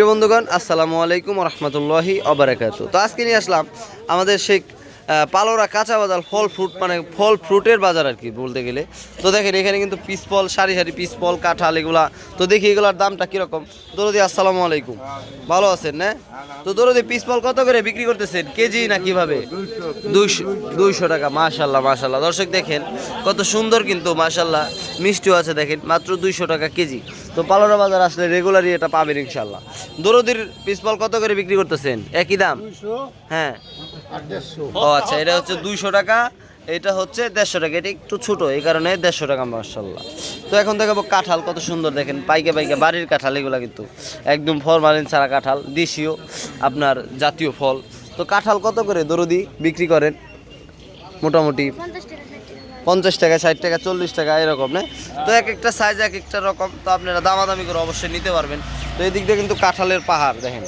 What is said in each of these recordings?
প্রিয় বন্ধুগণ, আসসালামু আলাইকুম রহমতুল্লাহি অবরাকাত তো আজকে নিয়ে আসলাম আমাদের সেই পালোরা কাঁচা বাজার ফল ফ্রুট মানে ফল ফ্রুটের বাজার আর কি বলতে গেলে। তো দেখেন, এখানে কিন্তু পিস ফল, সারি সারি পিস ফল, কাঁঠাল এগুলা, তো দেখি এগুলার দামটা কীরকম। দরদি, আসসালামু আলাইকুম। ভালো আছেন, না? তো দরদি, পিস ফল কত করে বিক্রি করতেছেন? কেজি না কীভাবে? দুইশো দুইশো টাকা মাশাল্লাহ মাশাল্লাহ দর্শক দেখেন, কত সুন্দর কিন্তু মাশাল্লাহ মিষ্টিও আছে দেখেন, মাত্র দুইশো টাকা কেজি। তো পালোরা বাজার আসলে রেগুলারই এটা পাবেন ইনশাল্লাহ দরদির পিস ফল কত করে বিক্রি করতেছেন? একই দাম? হ্যাঁ। ও আচ্ছা এটা হচ্ছে দুইশো টাকা এটা হচ্ছে দেড়শো টাকা এটা একটু ছোট এই কারণে দেড়শো টাকা মার্শাল্লাহ তো এখন দেখাবো কাঁঠাল কত সুন্দর দেখেন পাইকে পাইকে বাড়ির কাঁঠাল এগুলো কিন্তু একদম ফরমালিন ছাড়া কাঁঠাল দেশীয় আপনার জাতীয় ফল। তো কাঁঠাল কত করে দরদি বিক্রি করেন? মোটামুটি পঞ্চাশ টাকা, ষাট টাকা, চল্লিশ টাকা, এরকম, না? তো এক একটা সাইজ এক একটা রকম, তো আপনারা দামাদামি করে অবশ্যই নিতে পারবেন। তো এই দিক দিয়ে কিন্তু কাঁঠালের পাহাড়, দেখেন,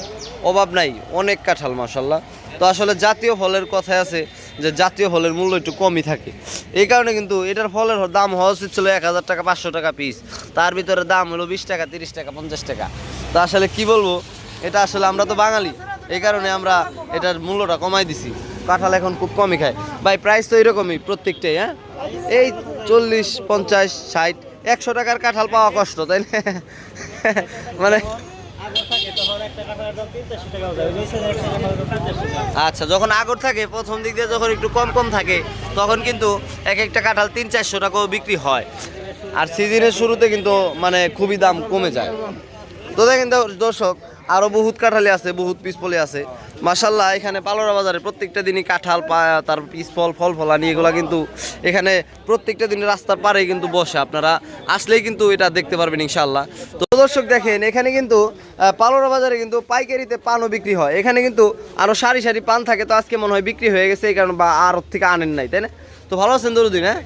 অভাব নাই, অনেক কাঁঠাল মাসাল্লাহ তো আসলে জাতীয় ফলের কথায় আছে যে, জাতীয় ফলের মূল্য একটু কমই থাকে। এই কারণে কিন্তু এটার ফলের দাম হওয়া উচিত ছিল এক হাজার টাকা, পাঁচশো টাকা পিস তার ভিতরে দাম হলো বিশ টাকা, তিরিশ টাকা, পঞ্চাশ টাকা। তো আসলে কি বলব, এটা আসলে আমরা তো বাঙালি। এই কারণে আমরা এটার মূল্যটা কমাই দিছি। কাঁঠাল এখন খুব কমই খায়। ভাই প্রাইস তো এরকমই প্রত্যেকটাই হ্যাঁ? এই চল্লিশ, পঞ্চাশ, ষাট, একশো টাকার কাঁঠাল পাওয়া কষ্ট, তাই না? মানে আচ্ছা যখন আগর থাকে, প্রথম দিক দিয়ে যখন একটু কম কম থাকে, তখন কিন্তু এক একটা কাঁঠাল তিন চারশো টাকাও বিক্রি হয়। আর সিজনের শুরুতে কিন্তু মানে খুবই দাম কমে যায়। তো দেখেন দর্শক আরও বহুত কাঁঠালি আছে, বহুত পিসফলি আছে। মাসাল্লাহ এখানে পালোরা বাজারে প্রত্যেকটা দিনই কাঁঠাল তার পিসফল ফল ফলানি এগুলো কিন্তু এখানে প্রত্যেকটা দিন রাস্তার পারে কিন্তু বসে। আপনারা আসলেই কিন্তু এটা দেখতে পারবেন ইনশাল্লাহ তো দর্শক দেখেন, এখানে কিন্তু পালোরা বাজারে কিন্তু পাইকারিতে পানও বিক্রি হয়। এখানে কিন্তু আরও সারি সারি পান থাকে, তো আজকে মনে হয় বিক্রি হয়ে গেছে, এই কারণে বা আর থেকে আনেন নাই, তাই না? তো ভালো আছেন দরুদিন হ্যাঁ?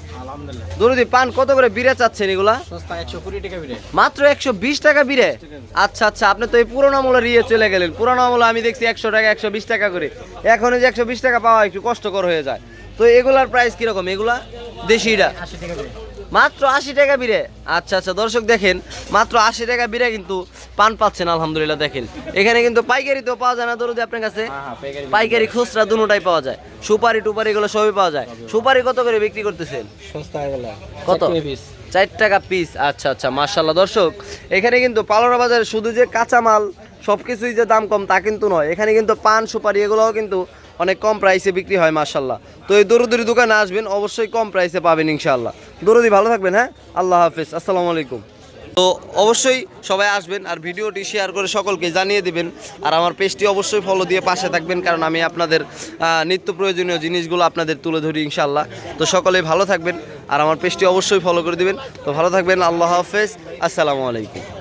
দরুদি পান কত করে বিড়ে চাচ্ছেন এগুলা? সস্তা একশো কুড়ি টাকা বিরে মাত্র একশো বিশ টাকা বিড়ে? আচ্ছা আচ্ছা আপনি তো এই পুরোনো আমলের ইয়ে চলে গেলেন। পুরোনো আমলে আমি দেখছি একশো টাকা একশো বিশ টাকা করে। এখন যে একশো বিশ টাকা পাওয়া একটু কষ্টকর হয়ে যায়। তো এগুলার প্রাইস কীরকম? এগুলা দেশিটা আশি টাকা বিরে মাত্র আশি টাকা বিড়ে আচ্ছা আচ্ছা দর্শক দেখেন মাত্র আশি টাকা বিড়ে কিন্তু পান পাচ্ছেন আলহামদুলিল্লাহ দেখেন। এখানে কিন্তু পাইকারিতেও পাওয়া যায় না দরদি আপনার কাছে? হ্যাঁ হ্যাঁ পাইকারি পাইকারি খুচরা দুটাই পাওয়া যায়। সুপারি টুপারি এগুলো সবই পাওয়া যায়। সুপারি কত করে বিক্রি করতেছেন? কত? চার টাকা পিস আচ্ছা আচ্ছা মার্শাল্লাহ দর্শক। এখানে কিন্তু পালোরা বাজারে শুধু যে কাঁচামাল সব কিছুই যে দাম কম তা কিন্তু নয়। এখানে কিন্তু পান সুপারি এগুলোও কিন্তু অনেক কম প্রাইসে বিক্রি হয় মার্শাল্লাহ তো এই দরুদরি দোকানে আসবেন, অবশ্যই কম প্রাইসে পাবেন, ইনশাআল্লাহ। দরুদি ভালো থাকবেন হ্যাঁ? আল্লাহ হাফিজ, আসসালামু আলাইকুম। তো অবশ্যই সবাই আসবেন আর ভিডিওটি শেয়ার করে সকলকে জানিয়ে দিবেন। আর আমার পেজটি অবশ্যই ফলো দিয়ে পাশে থাকবেন, কারণ আমি আপনাদের নিত্য প্রয়োজনীয় জিনিসগুলো আপনাদের তুলে ধরি ইনশাল্লাহ তো সকলেই ভালো থাকবেন, আর আমার পেজটি অবশ্যই ফলো করে দিবেন। তো ভালো থাকবেন, আল্লাহ হাফেজ, আসসালামু আলাইকুম।